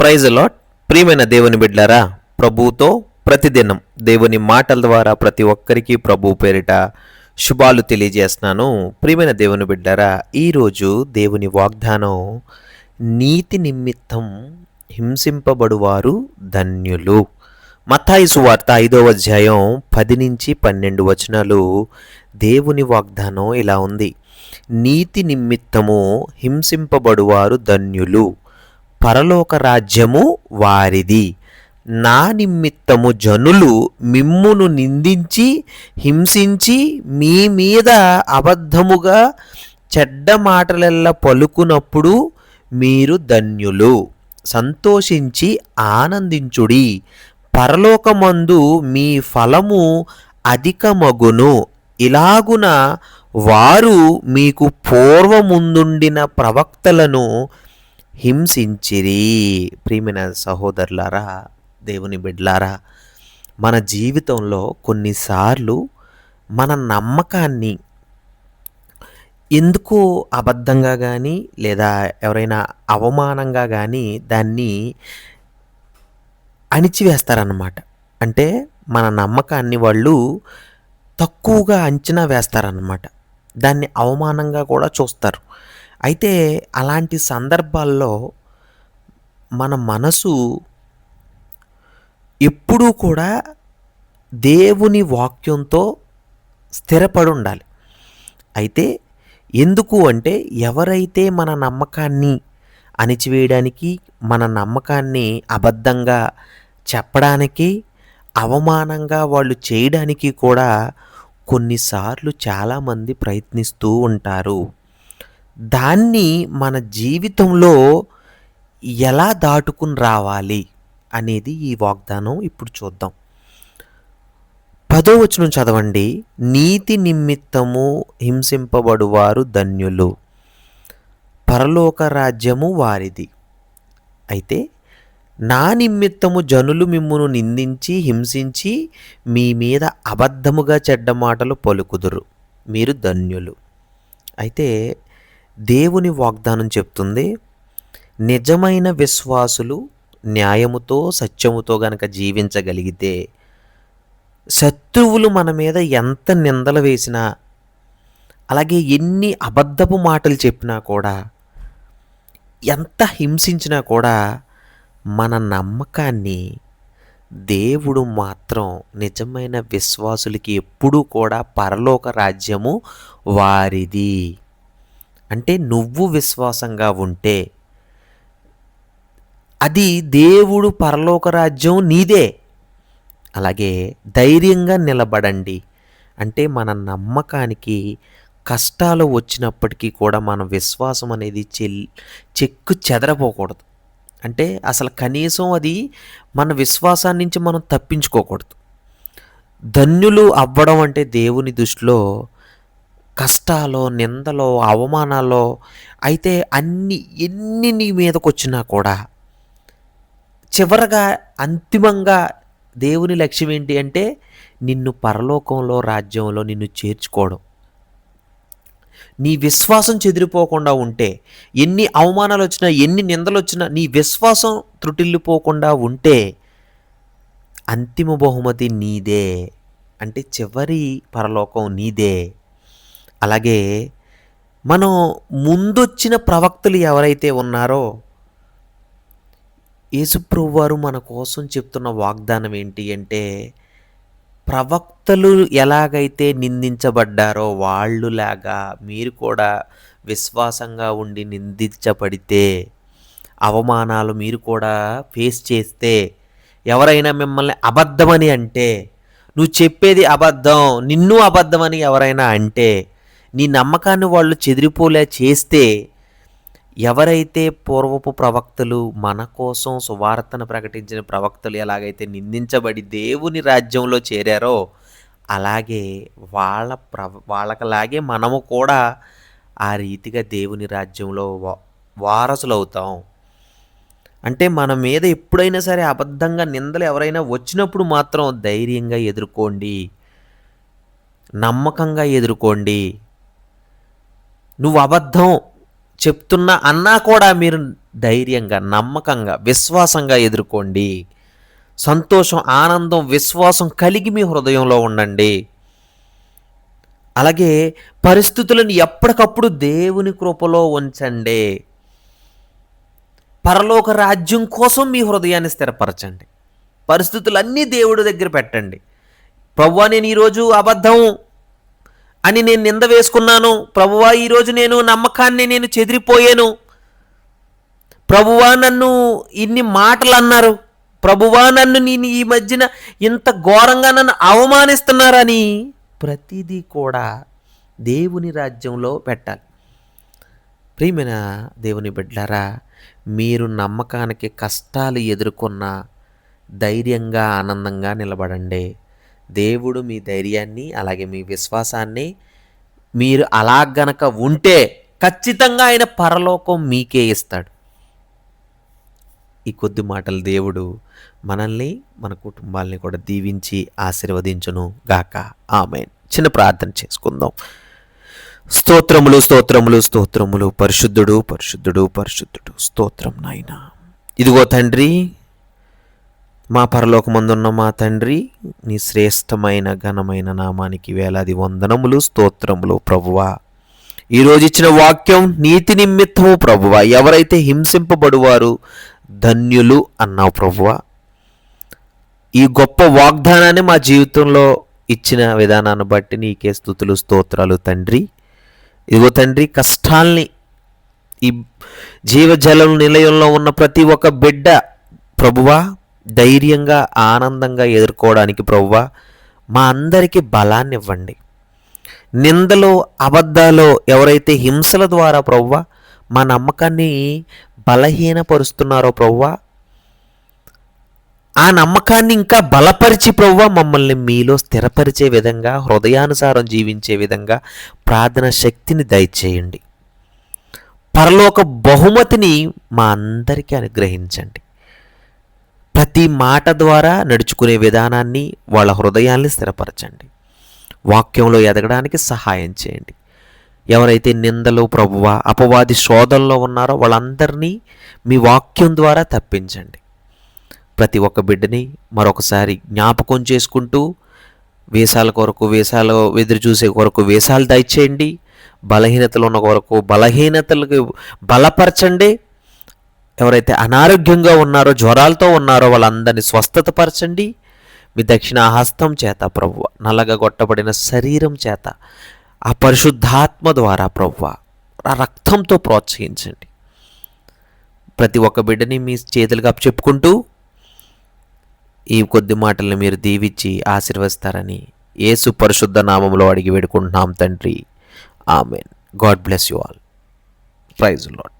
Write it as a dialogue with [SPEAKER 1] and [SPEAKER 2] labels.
[SPEAKER 1] Praise lot ప్రియమైన దేవుని బిడ్డారా ప్రభువుతో ప్రతిదినం దేవుని మాటల ద్వారా ప్రతి ఒక్కరికి ప్రభు పేరిట శుభాలు తెలియజేస్తున్నాను. ప్రియమైన దేవుని బిడ్డారా ఈరోజు దేవుని వాగ్దానం నీతి నిమిత్తం హింసింపబడువారు ధన్యులు. మత్తాయి సువార్త ఐదవ అధ్యాయం పది నుంచి పన్నెండు వచనాలు దేవుని వాగ్దానం ఇలా ఉంది. నీతి నిమిత్తము హింసింపబడువారు ధన్యులు. పరలోక రాజ్యము వారిది. నా నిమిత్తము జనులు మిమ్మును నిందించి హింసించి మీ మీద అబద్ధముగా చెడ్డ మాటలెల్లా పలుకునప్పుడు మీరు ధన్యులు. సంతోషించి ఆనందించుడి. పరలోకమందు మీ ఫలము అధికమగును. ఇలాగున వారు మీకు పూర్వముందుండిన ప్రవక్తలను హింసించిరి. ప్రియమైన సహోదరులారా దేవుని బిడ్లారా మన జీవితంలో కొన్నిసార్లు మన నమ్మకాన్ని ఎందుకు అబద్ధంగా కానీ లేదా ఎవరైనా అవమానంగా కానీ దాన్ని అణిచివేస్తారన్నమాట. అంటే మన నమ్మకాన్ని వాళ్ళు తక్కువగా అంచనా వేస్తారన్నమాట. దాన్ని అవమానంగా కూడా చూస్తారు. అయితే అలాంటి సందర్భాల్లో మన మనసు ఎప్పుడూ కూడా దేవుని వాక్యంతో స్థిరపడి ఉండాలి. అయితే ఎందుకు అంటే ఎవరైతే మన నమ్మకాన్ని అణిచివేయడానికి మన నమ్మకాన్ని అబద్ధంగా చెప్పడానికి అవమానంగా వాళ్ళు చేయడానికి కూడా కొన్నిసార్లు చాలామంది ప్రయత్నిస్తూ ఉంటారు. దాన్ని మన జీవితంలో ఎలా దాటుకుని రావాలి అనేది ఈ వాగ్దానం ఇప్పుడు చూద్దాం. పదో వచనం చదవండి. నీతి నిమిత్తము హింసింపబడువారు ధన్యులు. పరలోక రాజ్యము వారిది. అయితే నా నిమిత్తము జనులు మిమ్మును నిందించి హింసించి మీ మీద అబద్ధముగా చెడ్డ మాటలు పలుకుదురు. మీరు ధన్యులు. అయితే దేవుని వాగ్దానం చెప్తుంది నిజమైన విశ్వాసులు న్యాయముతో సత్యముతో గనక జీవించగలిగితే శత్రువులు మన మీద ఎంత నిందలు వేసినా అలాగే ఎన్ని అబద్ధపు మాటలు చెప్పినా కూడా ఎంత హింసించినా కూడా మన నమ్మకాన్ని దేవుడు మాత్రం నిజమైన విశ్వాసులకి ఎప్పుడూ కూడా పరలోక రాజ్యము వారిది. అంటే నువ్వు విశ్వాసంగా ఉంటే అది దేవుడు పరలోక రాజ్యం నీదే. అలాగే ధైర్యంగా నిలబడండి. అంటే మన నమ్మకానికి కష్టాలు వచ్చినప్పటికీ కూడా మన విశ్వాసం అనేది చెల్ చెక్కు చెదరపోకూడదు. అంటే అసలు కనీసం అది మన విశ్వాసాన్ని నుంచి మనం తప్పించుకోకూడదు. ధన్యులు అవ్వడం అంటే దేవుని దృష్టిలో కష్టాలో నిందలో అవమానాలో అయితే అన్ని ఎన్ని నీ మీదకొచ్చినా కూడా చివరగా అంతిమంగా దేవుని లక్ష్యం ఏంటి అంటే నిన్ను పరలోకంలో రాజ్యంలో నిన్ను చేర్చుకోవడం. నీ విశ్వాసం చెదిరిపోకుండా ఉంటే ఎన్ని అవమానాలు వచ్చినా ఎన్ని నిందలు వచ్చినా నీ విశ్వాసం త్రుటిల్లిపోకుండా ఉంటే అంతిమ బహుమతి నీదే. అంటే చివరి పరలోకం నీదే. అలాగే మనం ముందొచ్చిన ప్రవక్తలు ఎవరైతే ఉన్నారో యేసుప్రభు వారు మన కోసం చెప్తున్న వాగ్దానం ఏంటి అంటే ప్రవక్తలు ఎలాగైతే నిందించబడ్డారో వాళ్ళులాగా మీరు కూడా విశ్వాసంగా ఉండి నిందించబడితే అవమానాలు మీరు కూడా ఫేస్ చేస్తే ఎవరైనా మిమ్మల్ని అబద్ధమని అంటే నువ్వు చెప్పేది అబద్ధం నిన్ను అబద్ధమని ఎవరైనా అంటే నీ నమ్మకాన్ని వాళ్ళు చెదిరిపోలే చేస్తే ఎవరైతే పూర్వపు ప్రవక్తలు మన కోసం సువార్తను ప్రకటించిన ప్రవక్తలు ఎలాగైతే నిందించబడి దేవుని రాజ్యంలో చేరారో అలాగే వాళ్ళ ప్ర వాళ్ళకలాగే మనము కూడా ఆ రీతిగా దేవుని రాజ్యంలో వారసులు అవుతాం అంటే మన మీద ఎప్పుడైనా సరే అబద్ధంగా నిందలు ఎవరైనా వచ్చినప్పుడు మాత్రం ధైర్యంగా ఎదుర్కోండి. నమ్మకంగా ఎదుర్కోండి. నువ్వు అబద్ధం చెప్తున్నా అన్నా కూడా మీరు ధైర్యంగా నమ్మకంగా విశ్వాసంగా ఎదుర్కోండి. సంతోషం ఆనందం విశ్వాసం కలిగి మీ హృదయంలో ఉండండి. అలాగే పరిస్థితులను ఎప్పటికప్పుడు దేవుని కృపలో ఉంచండి. పరలోక రాజ్యం కోసం మీ హృదయాన్ని స్థిరపరచండి. పరిస్థితులన్నీ దేవుడి దగ్గర పెట్టండి. ప్రవ్వా నేను ఈరోజు అబద్ధం అని నేను నింద వేసుకున్నాను. ప్రభువా ఈరోజు నేను నమ్మకాన్ని నేను చెదిరిపోయాను. ప్రభువా నన్ను ఇన్ని మాటలు అన్నారు. ప్రభువా నన్ను నేను ఈ మధ్యన ఇంత ఘోరంగా నన్ను అవమానిస్తున్నారని ప్రతిదీ కూడా దేవుని రాజ్యంలో పెట్టాలి. ప్రియమైన దేవుని బిడ్డారా మీరు నమ్మకానికి కష్టాలు ఎదుర్కొన్న ధైర్యంగా ఆనందంగా నిలబడండి. దేవుడు మీ ధైర్యాన్ని అలాగే మీ విశ్వాసాన్ని మీరు అలా గనక ఉంటే ఖచ్చితంగా ఆయన పరలోకం మీకే ఇస్తాడు. ఈ కొద్ది మాటలు దేవుడు మనల్ని మన కుటుంబాల్ని కూడా దీవించి ఆశీర్వదించును గాక. ఆమె చిన్న ప్రార్థన చేసుకుందాం. స్తోత్రములు స్తోత్రములు స్తోత్రములు పరిశుద్ధుడు పరిశుద్ధుడు పరిశుద్ధుడు స్తోత్రం నాయన. ఇదిగో తండ్రి మా పరలోకమందున్న మా తండ్రి నీ శ్రేష్టమైన ఘనమైన నామానికి వేలాది వందనములు స్తోత్రములు ప్రభువా. ఈరోజు ఇచ్చిన వాక్యం నీతి నిమిత్తము ప్రభువా. ఎవరైతే హింసింపబడువారు ధన్యులు అన్నావు ప్రభువా. ఈ గొప్ప వాగ్దానాన్ని మా జీవితంలో ఇచ్చిన విధానాన్ని బట్టి నీకే స్థుతులు స్తోత్రాలు తండ్రి. ఇదిగో తండ్రి కష్టాల్ని ఈ జీవజలం నిలయంలో ఉన్న ప్రతి ఒక్క బిడ్డ ప్రభువా ధైర్యంగా ఆనందంగా ఎదుర్కోవడానికి ప్రవ్వా మా అందరికీ బలాన్ని ఇవ్వండి నిందలో అబద్ధాలో ఎవరైతే హింసల ద్వారా ప్రవ్వా మా నమ్మకాన్ని బలహీనపరుస్తున్నారో ప్రవ్వా ఆ నమ్మకాన్ని ఇంకా బలపరిచి ప్రవ్వా మమ్మల్ని మీలో స్థిరపరిచే విధంగా హృదయానుసారం జీవించే విధంగా ప్రార్థన శక్తిని దయచేయండి. పరలోక బహుమతిని మా అందరికీ అనుగ్రహించండి. ప్రతి మాట ద్వారా నడుచుకునే విధానాన్ని వాళ్ళ హృదయాల్ని స్థిరపరచండి. వాక్యంలో ఎదగడానికి సహాయం చేయండి. ఎవరైతే నిందలు ప్రభువ అపవాది శోధనలో ఉన్నారో వాళ్ళందరినీ మీ వాక్యం ద్వారా తప్పించండి. ప్రతి ఒక్క బిడ్డని మరొకసారి జ్ఞాపకం చేసుకుంటూ వేషాల కొరకు వేషాలు ఎదురు చూసే కొరకు వేషాలు దయచేయండి బలహీనతలు ఉన్న కొరకు బలహీనతలకు బలపరచండి. ఎవరైతే అనారోగ్యంగా ఉన్నారో జ్వరాలతో ఉన్నారో వాళ్ళందరినీ స్వస్థతపరచండి. మీ దక్షిణ హస్తం చేత ప్రవ్వ నల్లగా కొట్టబడిన శరీరం చేత ఆ పరిశుద్ధాత్మ ద్వారా ప్రవ్వ ఆ రక్తంతో ప్రోత్సహించండి. ప్రతి ఒక్క బిడ్డని మీ చేతులుగా చెప్పుకుంటూ ఈ కొద్ది మాటల్ని మీరు దీవించి ఆశీర్వదిస్తారని యేసు పరిశుద్ధ నామంలో అడిగి వేడుకుంటున్నాం తండ్రి. Amen. God bless you all. Praise lord